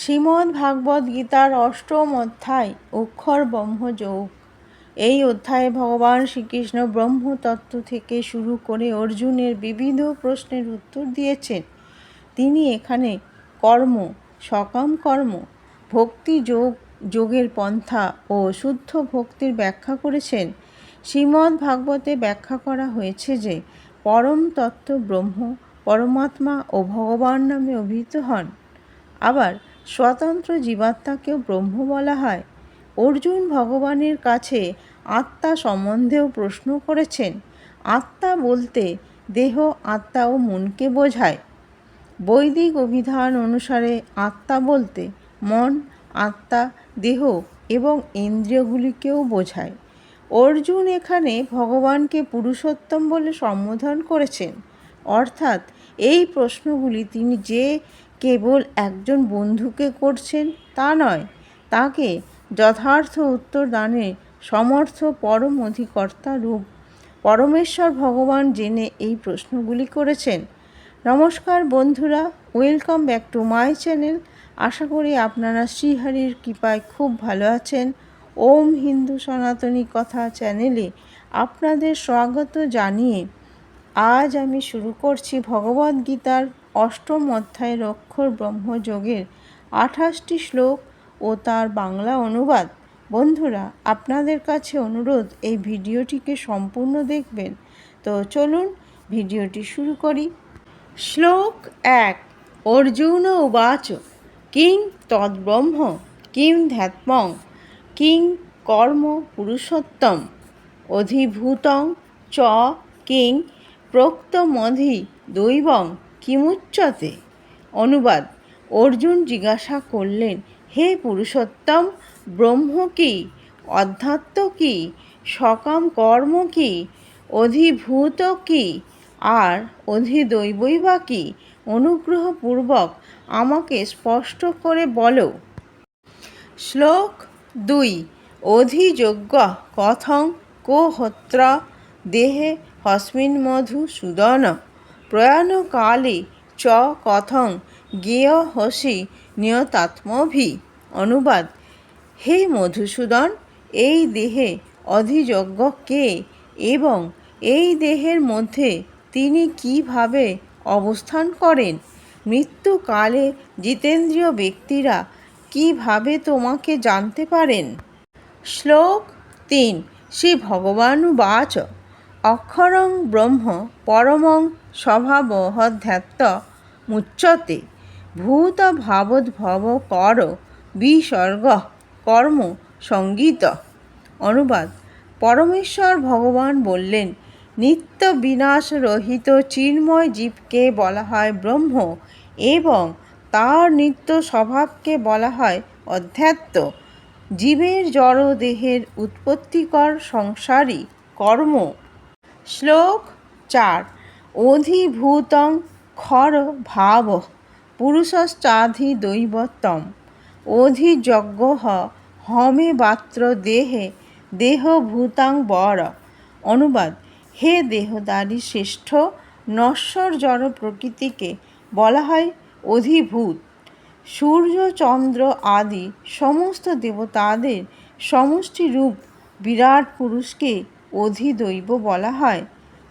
শ্রীমদ্ ভাগবত গীতার অষ্টম অধ্যায়, অক্ষর ব্রহ্মযোগ। এই অধ্যায়ে ভগবান শ্রীকৃষ্ণ ব্রহ্মতত্ত্ব থেকে শুরু করে অর্জুনের বিবিধ প্রশ্নের উত্তর দিয়েছেন। তিনি এখানে কর্ম, সকাম কর্ম, ভক্তি যোগ, যোগের পন্থা ও শুদ্ধ ভক্তির ব্যাখ্যা করেছেন। শ্রীমদ্ ভাগবতে ব্যাখ্যা করা হয়েছে যে, পরম তত্ত্ব ব্রহ্ম, পরমাত্মা ও ভগবান নামে অভিহিত হন। আবার স্বতন্ত্র জীবাত্মাকেও ব্রহ্ম বলা হয়। অর্জুন ভগবানের কাছে আত্মা সম্বন্ধেও প্রশ্ন করেছেন। আত্মা বলতে দেহ, আত্মা ও মনকে বোঝায়। বৈদিক অভিধান অনুসারে আত্মা বলতে মন, আত্মা, দেহ এবং ইন্দ্রিয়গুলিকেও বোঝায়। অর্জুন এখানে ভগবানকে পুরুষোত্তম বলে সম্বোধন করেছেন। অর্থাৎ এই প্রশ্নগুলি তিনি যে কেবল একজন বন্ধুকে করছেন তা নয়, তাকে যথার্থ উত্তর দানে সমর্থ পরম অধিকর্তা রূপ। পরমেশ্বর ভগবান জেনে এই প্রশ্নগুলি করেছেন। নমস্কার বন্ধুরা, welcome back to my channel. আশা করি আপনারা শ্রীহারির কৃপায় খুব ভালো আছেন। ওম হিন্দু সনাতনী কথা চ্যানেলে আপনাদের স্বাগত জানিয়ে আজ আমি শুরু করছি ভগবদ্গীতার অষ্টম অধ্যায়ের অক্ষর ব্রহ্মযোগের আঠাশটি শ্লোক ও তার বাংলা অনুবাদ। বন্ধুরা, আপনাদের কাছে অনুরোধ, এই ভিডিওটিকে সম্পূর্ণ দেখবেন। তো চলুন ভিডিওটি শুরু করি। শ্লোক এক, অর্জুন উবাচ। কিং তদ্ব্রহ্ম, কিং ধ্যাত্মং, কিং কর্ম পুরুষোত্তম। অধিভূতং চ, কিং প্রক্তমধি দৈবং। কিমুচ্চতে অনুবাদ, অর্জুন জিজ্ঞাসা করলেন, হে পুরুষোত্তম, ব্রহ্ম কি? অধ্যাত্ম কি? সকাম কর্ম কি? অধিভূত কি? আর অধিদৈবই বা কি? অনুগ্রহপূর্বক আমাকে স্পষ্ট করে বলো। শ্লোক দুই অধিযোগ্য কথং কোহত্র দেহে হস্মিন মধু সুদন প্রয়াণকালে চ কথং জ্ঞেয় হসি নিয়তাত্মভি। অনুবাদ, হে মধুসূদন, এই দেহে অধিযজ্ঞ কে এবং এই দেহের মধ্যে তিনি কীভাবে অবস্থান করেন? মৃত্যুকালে জিতেন্দ্রীয় ব্যক্তিরা কীভাবে তোমাকে জানতে পারেন? শ্লোক তিন শ্রী ভগবানুবাচ অক্ষরং ব্রহ্ম পরমং স্বভাবহধ্যাত্ম মুচ্যতে ভূত ভাবোদ্ভব কর বিসর্গ কর্ম সংগীত। অনুবাদ। পরমেশ্বর ভগবান বললেন, নিত্য বিনাশ রহিত চিন্ময় জীবকে বলা হয় ব্রহ্ম এবং তার নিত্য স্বভাবকে বলা হয় অধ্যাত্ম। জীবের জড় দেহের উৎপত্তিকর সংসারী কর্ম। শ্লোক চার। অধিভূতং খর ভাব পুরুষশ্চাধি দৈবতম অধিযজ্ঞ হমে বাত্র দেহে, দেহভূতাং বর। অনুবাদ, হে দেহদারী শ্রেষ্ঠ, নশ্বর জড় প্রকৃতিকে বলা হয় অধিভূত। সূর্য, চন্দ্র আদি সমস্ত দেবতাদের সমষ্টি রূপ বিরাট পুরুষকে অধিদৈব বলা হয়।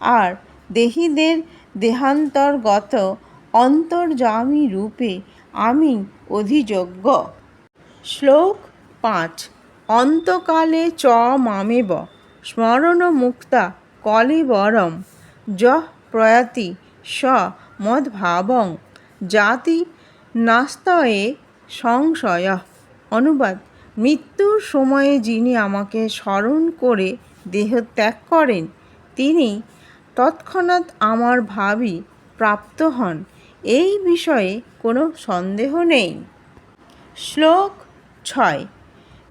আর দেহীদের দেহান্তর্গত অন্তর্যামী রূপে আমি অধিযোগ্য। শ্লোক পাঁচ। অন্তকালে চ মামেব স্মরণ মুক্তা কলেবরম, য প্রয়াতি স মদ্ভাবং, জাতি নাস্তয়ে সংশয়। অনুবাদ। মৃত্যুর সময়ে যিনি আমাকে স্মরণ করে দেহ ত্যাগ করেন। তিনি তৎক্ষণাৎ আমার ভাবি প্রাপ্ত হন। এই বিষয়ে কোনো সন্দেহ নেই। শ্লোক ছয়।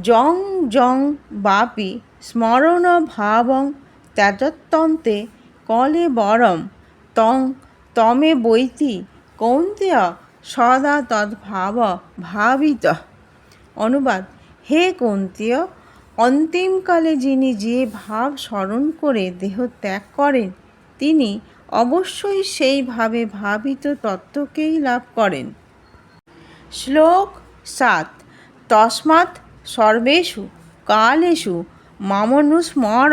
জং জং বাপি স্মরণ ভাবং ত্যাজত্যন্তে কলে বরম তং তমে বৈতি কৌন্তেয় সদা তদ্ভাব ভাবিত। অনুবাদ, হে কৌন্তেয় অন্তিমকালে যিনি যে ভাব স্মরণ করে দেহ ত্যাগ করেন, তিনি অবশ্যই সেইভাবে ভাবিত তত্ত্বকেই লাভ করেন। শ্লোক সাত, তস্মাৎ সর্বেষু কালেষু মামনুস্মর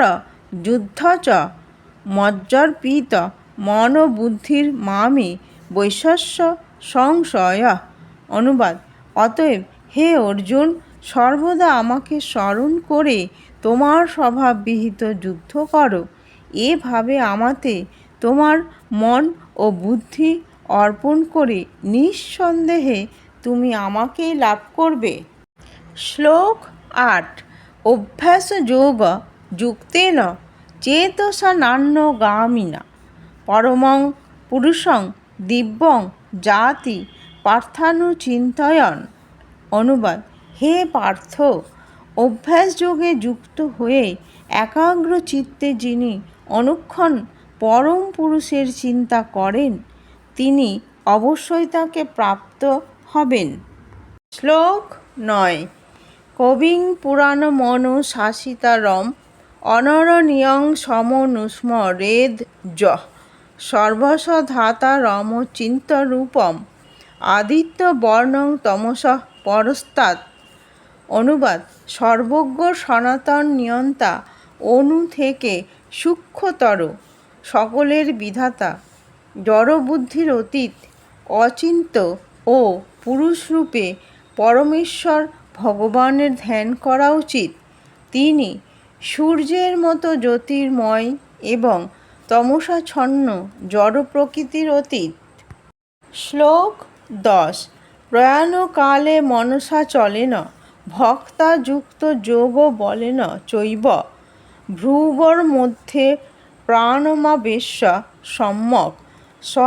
যুদ্ধ চ মজ্জর্পিত মনোবুদ্ধির মামে বৈশস্য সংশয় অনুবাদ। অতএব হে অর্জুন সর্বদা আমাকে স্মরণ করে তোমার স্বভাববিহিত যুদ্ধ করো। এভাবে আমাতে তোমার মন ও বুদ্ধি অর্পণ করে নিঃসন্দেহে তুমি আমাকেই লাভ করবে। শ্লোক আট। অভ্যাস যোগ যুক্তেন চেতসা নান্যগামিনা পরমং পুরুষং দিব্যং জাতি পার্থানু পার্থানুচিন্তয়ন। অনুবাদ। হে পার্থ অভ্যাস যোগে যুক্ত হয়ে একাগ্র চিত্তে যিনি অনুক্ষণ পরম পুরুষের চিন্তা করেন, তিনি অবশ্যই তাকে প্রাপ্ত হবেন। শ্লোক নয়। কবিং পুরাণ মনু শাসিতারম অনরণীয়ং সমনুস্মরেদ য সর্বস ধাতা রম চিন্তরূপম আদিত্য বর্ণং তমস পরস্তাৎ। অনুবাদ সর্বজ্ঞ সনাতন নিয়ন্তা অনু থেকে সূক্ষ্মতর সকলের বিধাতা। জড়বুদ্ধির অতীত অচিন্ত ও পুরুষরূপে পরমেশ্বর ভগবানের ধ্যান করা উচিত। তিনি সূর্যের মতো জ্যোতির্ময় এবং তমসাচ্ছন্ন জড় প্রকৃতির অতীত। শ্লোক দশ। প্রয়াণকালে মনসা চলে ভক্তা যুক্ত যোগ বলেন চৈব। ভ্রুবর মধ্যে প্রাণমাবেশ্য সম্যক। স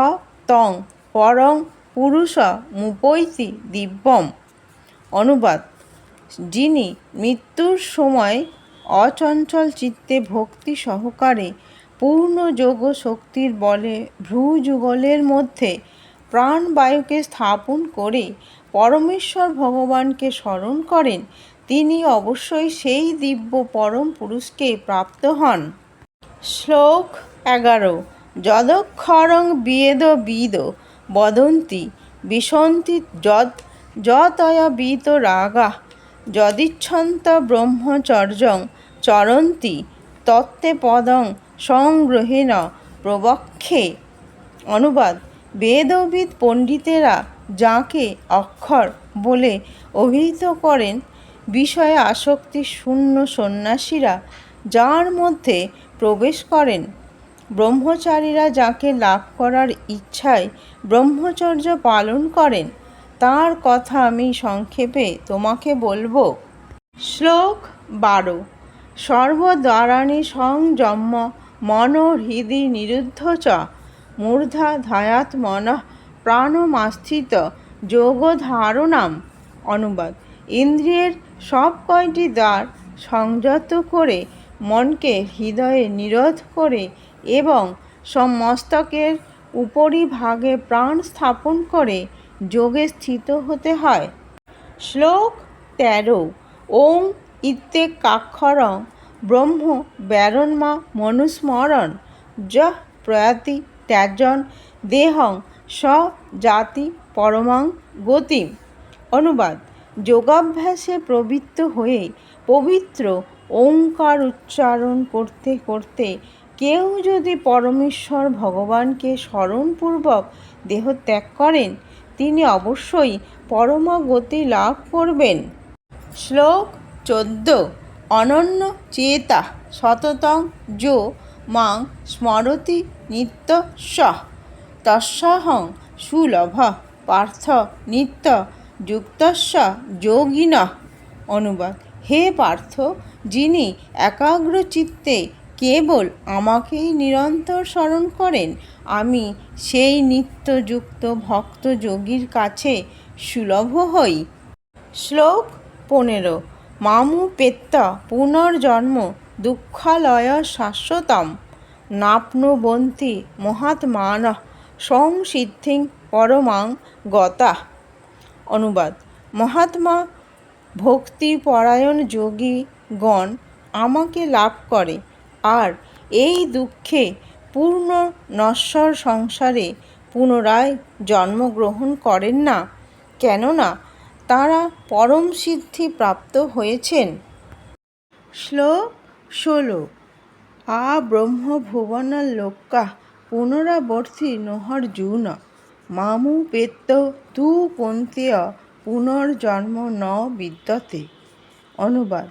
তং পরং পুরুষ মুপৈতি দিব্যম। অনুবাদ। যিনি মৃত্যুর সময় অচঞ্চল চিত্তে ভক্তি সহকারে পূর্ণ যোগ শক্তির বলে ভ্রুযুগলের মধ্যে প্রাণবায়ুকে স্থাপন করে পরমেশ্বর ভগবানকে স্মরণ করেন, তিনি অবশ্যই সেই দিব্য পরম পুরুষকে প্রাপ্ত হন। শ্লোক এগারো। যদক্ষরং বিয়েদ বিদ বদন্তি বিশন্তি যদ যতয়বিত রাগা, যদিচ্ছন্ত ব্রহ্মচর্যং চরন্তি তত্ত্বে পদং সংগ্রহেণ প্রবক্ষে। অনুবাদ। বেদবিদ পণ্ডিতেরা যাকে অক্ষর বলে অভিহিত করেন, বিষয়ে আসক্তি শূন্য সন্ন্যাসীরা যার মধ্যে প্রবেশ করেন। ব্রহ্মচারীরা যাকে লাভ করার ইচ্ছায় ব্রহ্মচর্য পালন করেন, তার কথা আমি সংক্ষেপে তোমাকে বলব। শ্লোক বারো। সর্বদ্বারাণি সংযম্য মন হৃদি নিরুদ্ধ চ। মূর্ধা ধায়াত মন প্রাণমাস্থিত যোগধারণাম অনুবাদ। ইন্দ্রিয়ের সব কয়টি দ্বার সংযত করে মনকে হৃদয়ে নিরোধ করে এবং সমস্তকের উপরিভাগে প্রাণ স্থাপন করে যোগে স্থিত হতে হয়। শ্লোক তেরো, ওং ইত্যেকাক্ষরং ব্রহ্ম ব্যারণমা মনুস্মরণ, য প্রয়াতি ত্যাজন দেহং স জাতি পরমাং গতিম। অনুবাদ, যোগাভ্যাসে প্রবৃত্ত হয়ে পবিত্র ওঙ্কার উচ্চারণ করতে করতে কেউ যদি পরমেশ্বর ভগবানকে স্মরণপূর্বক দেহ ত্যাগ করেন, তিনি অবশ্যই পরমাগতি লাভ করবেন। শ্লোক চোদ্দ, অনন্য চেতা সততং যো মাং স্মরতি নিত্য স তস্যাহং সুলভ পার্থ নিত্য যুক্তস্য যোগিন অনুবাদ। হে পার্থ, যিনি একাগ্র চিত্তে কেবল আমাকেই নিরন্তর স্মরণ করেন, আমি সেই নিত্যযুক্ত ভক্ত যোগীর কাছে সুলভ হই। শ্লোক পনেরো। মামু পেত্ত পুনর্জন্ম দুঃখালয় শাশ্বতম নাপ্নুবন্তি মহাত্মান সংসিদ্ধিং পরমাং গতা। অনুবাদ, মহাত্মা ভক্তিপরায়ণ যোগীগণ আমাকে লাভ করে, আর এই দুঃখে পূর্ণ নশ্বর সংসারে পুনরায় জন্মগ্রহণ করেন না, কেননা তারা পরম সিদ্ধি প্রাপ্ত হয়েছেন। শ্লোক ষোলো, আ ব্রহ্ম ভুবনলোকা পুনরাবর্তী মামু পেত্ত তু কন্তেয় পুনর্জন্ম ন বিদ্যতে। অনুবাদ,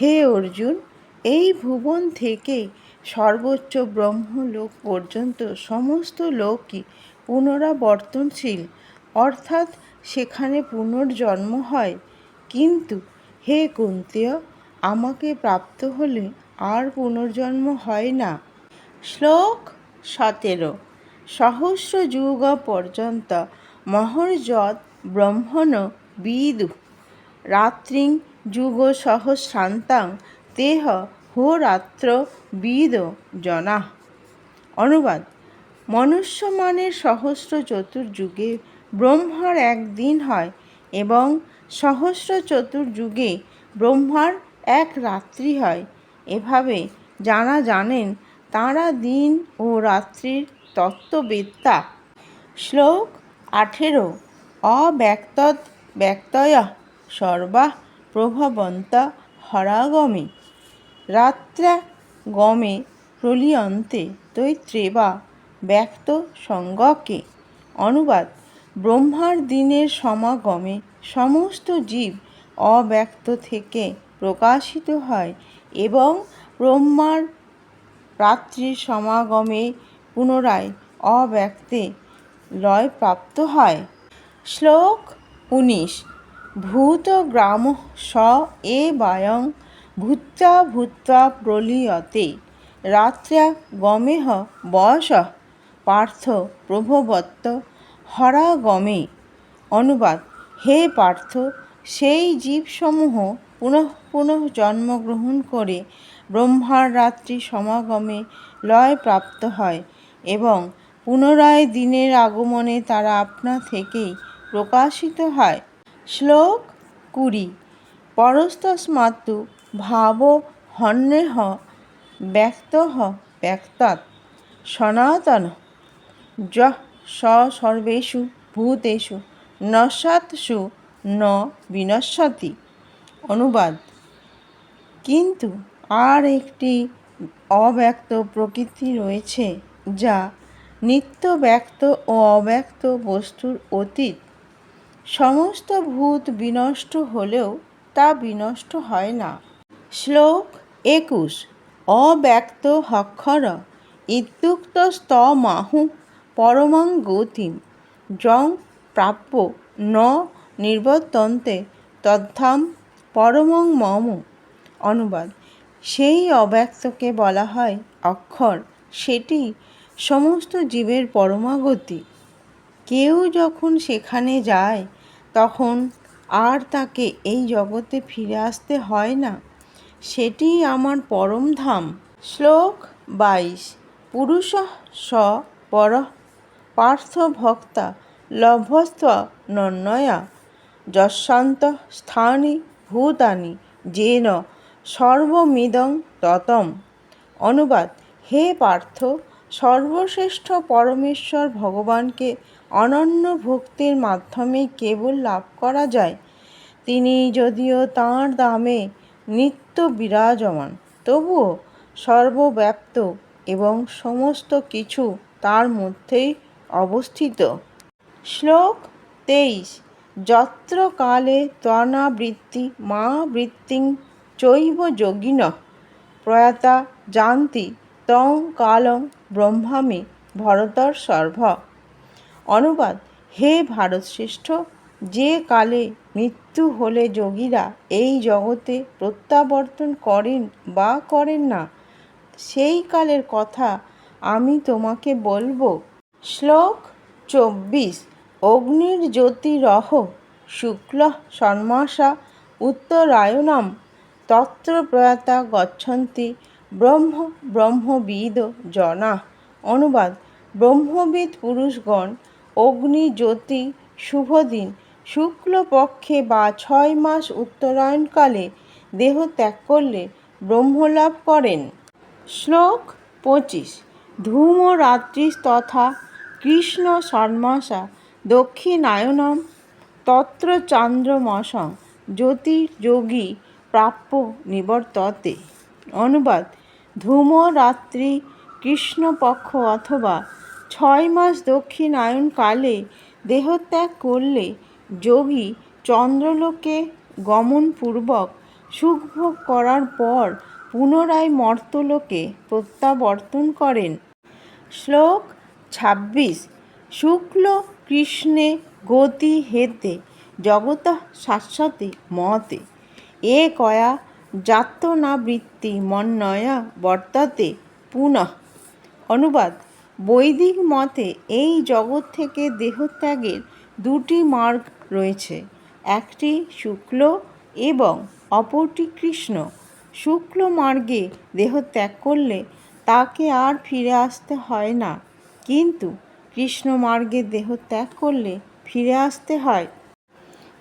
হে অর্জুন, এই ভুবন থেকে সর্বোচ্চ ব্রহ্মলোক পর্যন্ত সমস্ত লোকই পুনরাবর্তনশীল। অর্থাৎ সেখানে পুনর্জন্ম হয়। কিন্তু হে কুন্তেয়, আমাকে প্রাপ্ত হলে আর পুনর্জন্ম হয় না। শ্লোক সতেরো। সহস্র যুগ পর্যন্ত মহর্যৎ ব্রহ্মণ বিদু। রাত্রিং যুগ সহস্রান্তাং তেহ হোরাত্র বিদ জনা অনুবাদ, মনুষ্যমানের সহস্র চতুর্যুগে ব্রহ্মার একদিন হয় এবং সহস্র চতুর্যুগে ব্রহ্মার এক রাত্রি হয়। এভাবে যারা জানেন তাঁরা দিন ও রাত্রির তত্ত্ববেত্তা শ্লোক আঠেরো। অব্যক্তৎ ব্যক্তয় সর্বা প্রভবন্ত হরাগমে। রাত্রা গমে প্রলিয়ন্তে তৈত্রেবা ব্যক্ত সঙ্গকে অনুবাদ, ব্রহ্মার দিনের সমাগমে সমস্ত জীব অব্যক্ত থেকে প্রকাশিত হয় এবং ব্রহ্মার রাত্রির সমাগমে পুনরায় অব্যক্তে লয়প্রাপ্ত হয়। শ্লোক উনিশ ভূতগ্রাম স এ বায়ং ভূত্বা ভূত্বা প্রলীয়তে, রাত্র্যা গমেহ বয়স পার্থ প্রভবত্ত হরাগমে অনুবাদ, হে পার্থ, সেই জীবসমূহ পুনঃ পুনঃ জন্মগ্রহণ করে ব্রহ্মার রাত্রি সমাগমে লয় প্রাপ্ত হয় এবং পুনরায় দিনের আগমনে তারা আপনা থেকেই প্রকাশিত হয়। শ্লোক কুড়ি। পরস্তস্মাত্তু ভাব হন্যেহ ব্যক্ত ব্যক্তাৎ সনাতন। য স সর্বেষু ভূতেষু ন বিনশ্যতি অনুবাদ। কিন্তু আর একটি অব্যক্ত প্রকৃতি রয়েছে যা নিত্য ব্যক্ত ও অব্যক্ত বস্তুর অতীত। সমস্ত ভূত বিনষ্ট হলেও তা বিনষ্ট হয় না। শ্লোক একুশ, অব্যক্ত হক্ষর ইত্যুক্তস্তমাহু পরমং গতিম, যং প্রাপ্য ন নির্বর্তন্তে তদ্ধাম পরমং মম। অনুবাদ। সেই অব্যক্তকে বলা হয় অক্ষর। সেটি সমস্ত জীবের পরমাগতি। কেউ যখন সেখানে যায়, তখন আর তাকে এই জগতে ফিরে আসতে হয় না। সেটি আমার পরম ধাম। শ্লোক বাইশ। পুরুষ স পর পার্থ ভক্তা লভস্ত্ব নন্নয়া। যশান্ত স্থানি ভূতানি যেন সর্বমিদং ততম। অনুবাদ, হে পার্থ, সর্বশ্রেষ্ঠ পরমেশ্বর ভগবানকে অনন্য ভক্তির মাধ্যমে কেবল লাভ করা যায়। তিনি যদিও তাঁর দামে নিত্য বিরাজমান, তবুও সর্বব্যাপ্ত এবং সমস্ত কিছু তার মধ্যেই অবস্থিত। শ্লোক তেইশ যত্র কালে মা বৃত্তিং চৈব যোগিন প্রয়াতা জানতি তং কালং ব্রহ্মামি ভরতর সর্ভ। অনুবাদ, হে ভারতশ্রেষ্ঠ, যে কালে মৃত্যু হলে যোগীরা এই জগতে প্রত্যাবর্তন করেন বা করেন না, সেই কালের কথা আমি তোমাকে বলব। শ্লোক চব্বিশ অগ্নির জ্যোতিরহ শুক্ল ষণ্মাসা উত্তরায়ণম। তত্র প্রয়াতা গচ্ছন্তি ব্রহ্ম ব্রহ্মবিদ জনা। অনুবাদ, ব্রহ্মবিদ পুরুষগণ, অগ্নি জ্যোতি শুভদিন শুক্লপক্ষে বা ছয় মাস উত্তরায়ণকালে দেহ ত্যাগ করলে ব্রহ্মলাভ করেন। শ্লোক পঁচিশ, ধূম রাত্রিস্তথা কৃষ্ণ ষণ্মাসা দক্ষিণায়নম, তত্র চান্দ্রমসং, জ্যোতির্যোগী প্রাপ্য নিবর্ততে অনুবাদ ধূম রাত্রি, কৃষ্ণপক্ষ অথবা ছয় মাস দক্ষিণায়ন কালে দেহত্যাগ করলে যোগী চন্দ্রলোকে গমনপূর্বক সুখভোগ করার পর পুনরায় মর্তলোকে প্রত্যাবর্তন করেন। শ্লোক ছাব্বিশ, শুক্ল কৃষ্ণে গতি হেতে, জগত শাশ্বতে মতে। এ কয়া যাতনা বৃত্তি মন্নয়া বর্তাতে পুনঃ। অনুবাদ, বৈদিক মতে এই জগৎ থেকে দেহত্যাগের দুটি মার্গ রয়েছে, একটি শুক্ল এবং অপরটি কৃষ্ণ। শুক্ল মার্গে দেহত্যাগ করলে তাকে আর ফিরে আসতে হয় না, কিন্তু কৃষ্ণ মার্গে দেহত্যাগ করলে ফিরে আসতে হয়।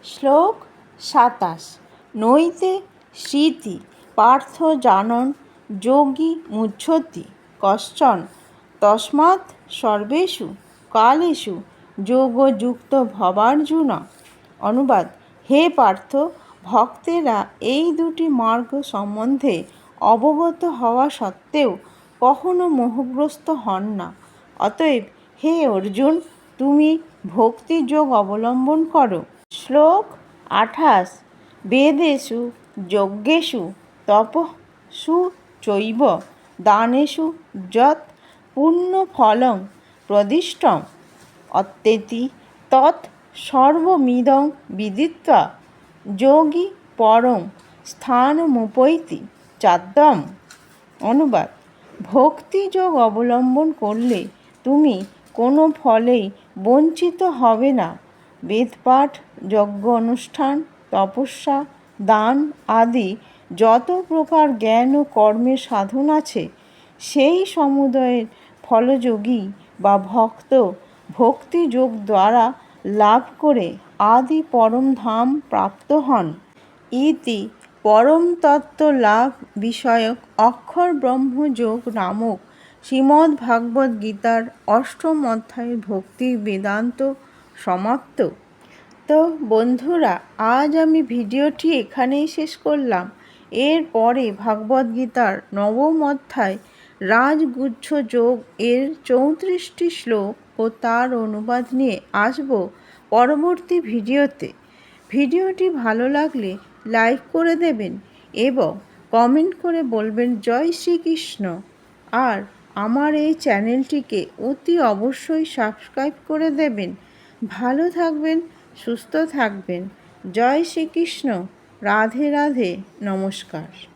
শ্লোক সাতাশ। নৈতে স্মৃতি পার্থ জানন যোগী মুচ্ছতি কশ্চন। তস্মাৎ সর্বেষু কালেষু যোগযুক্ত ভবার্জুন। অনুবাদ, হে পার্থ, ভক্তেরা এই দুটি মার্গ সম্বন্ধে অবগত হওয়া সত্ত্বেও কখনো মোহগ্রস্ত হন না। অতএব, হে অর্জুন, তুমি ভক্তিযোগ অবলম্বন করো। শ্লোক আঠাশ। বেদেষু যজ্ঞেষু তপসু, চৈব দানেষু যৎ, পুণ্যফলং প্রদিষ্টম অত্যেতি তৎ, সর্বমিদং, বিদিত্বা, যোগী, পরং, স্থানমুপৈতি চাদ্যম অনুবাদ ভক্তিযোগ অবলম্বন করলে তুমি কোনো ফলেই বঞ্চিত হবে না। বেদপাঠ, যজ্ঞ অনুষ্ঠান তপস্যা, দান আদি যত প্রকার জ্ঞান ও কর্মের সাধন আছে, সেই সমুদয়ের ফলযোগী বা ভক্ত ভক্তিযোগ দ্বারা লাভ করে আদি পরম ধাম প্রাপ্ত হন। ইতি পরম তত্ত্ব লাভ বিষয়ক অক্ষর ব্রহ্মযোগ নামক শ্রীমদ্ ভাগবত গীতার অষ্টম অধ্যায়ের ভক্তি বেদান্ত সমাপ্ত। তো বন্ধুরা, আজ আমি ভিডিওটি এখানেই শেষ করলাম। এরপরে ভাগবত গীতার নবম অধ্যায় রাজগুচ্ছ যোগ এর চৌত্রিশটি শ্লোক ও তার অনুবাদ নিয়ে আসব পরবর্তী ভিডিওতে। ভিডিওটি ভালো লাগলে লাইক করে দেবেন এবং কমেন্ট করে বলবেন জয় শ্রীকৃষ্ণ। আর আমার এই চ্যানেলটিকে অতি অবশ্যই সাবস্ক্রাইব করে দেবেন। ভালো থাকবেন সুস্থ থাকবেন। জয় শ্রীকৃষ্ণ। রাধে রাধে। নমস্কার।